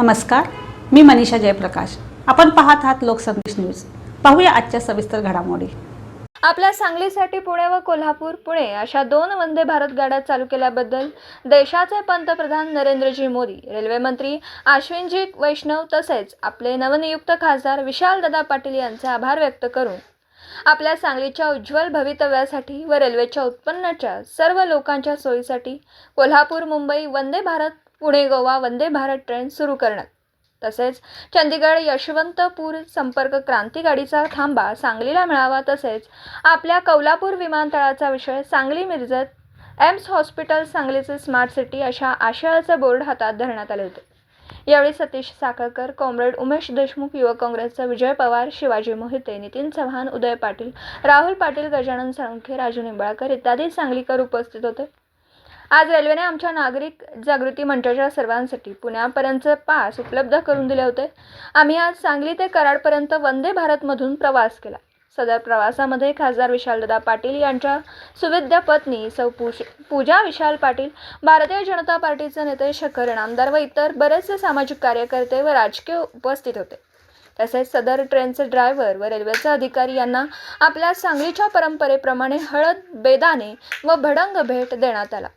नमस्कार मी मनीषा जयप्रकाश. आपण पाहत आहात लोकसंदेश न्यूज. पाहूया आजच्या सविस्तर घडामोडी. आपल्या सांगलीसाठी पुणे व कोल्हापूर पुणे अशा दोन वंदे भारत गाड्या चालू केल्याबद्दल देशाचे पंतप्रधान नरेंद्रजी मोदी रेल्वे मंत्री अश्विनजी वैष्णव तसेच आपले नवनियुक्त खासदार विशालदादा पाटील यांचे आभार व्यक्त करून आपल्या सांगलीच्या उज्ज्वल भवितव्यासाठी व रेल्वेच्या उत्पन्नाच्या सर्व लोकांच्या सोयीसाठी कोल्हापूर मुंबई वंदे भारत पुणे गोवा वंदे भारत ट्रेन सुरू करण्यात. तसेच चंदीगड यशवंतपूर संपर्क क्रांती गाडीचा थांबा सांगलीला मिळावा तसेच आपल्या कौलापूर विमानतळाचा विषय सांगली मिरजत एम्स हॉस्पिटल सांगलीचे स्मार्ट सिटी अशा आशयाचे बोर्ड हातात धरण्यात आले होते. यावेळी सतीश साखळकर कॉम्रेड उमेश देशमुख युवक काँग्रेसचे विजय पवार शिवाजी मोहिते नितीन चव्हाण उदय पाटील राहुल पाटील गजानन साळुंखे राजू निंबाळकर इत्यादी सांगलीकर उपस्थित होते. आज रेल्वेने आमच्या नागरिक जागृती मंचाच्या सर्वांसाठी पुण्यापर्यंत पास उपलब्ध करून दिले होते. आम्ही आज सांगली ते कराडपर्यंत वंदे भारतमधून प्रवास केला. सदर प्रवासामध्ये खासदार विशालदादा पाटील यांच्या सुविद्य पत्नी सौ पूजा विशाल पाटील भारतीय जनता पार्टीचे नेते शखर नामदार व इतर बरेचसे सामाजिक कार्यकर्ते व राजकीय उपस्थित होते. तसेच सदर ट्रेनचे ड्रायव्हर व रेल्वेचे अधिकारी यांना आपल्या सांगलीच्या परंपरेप्रमाणे हळद बेदाने व भडंग भेट देण्यात आला.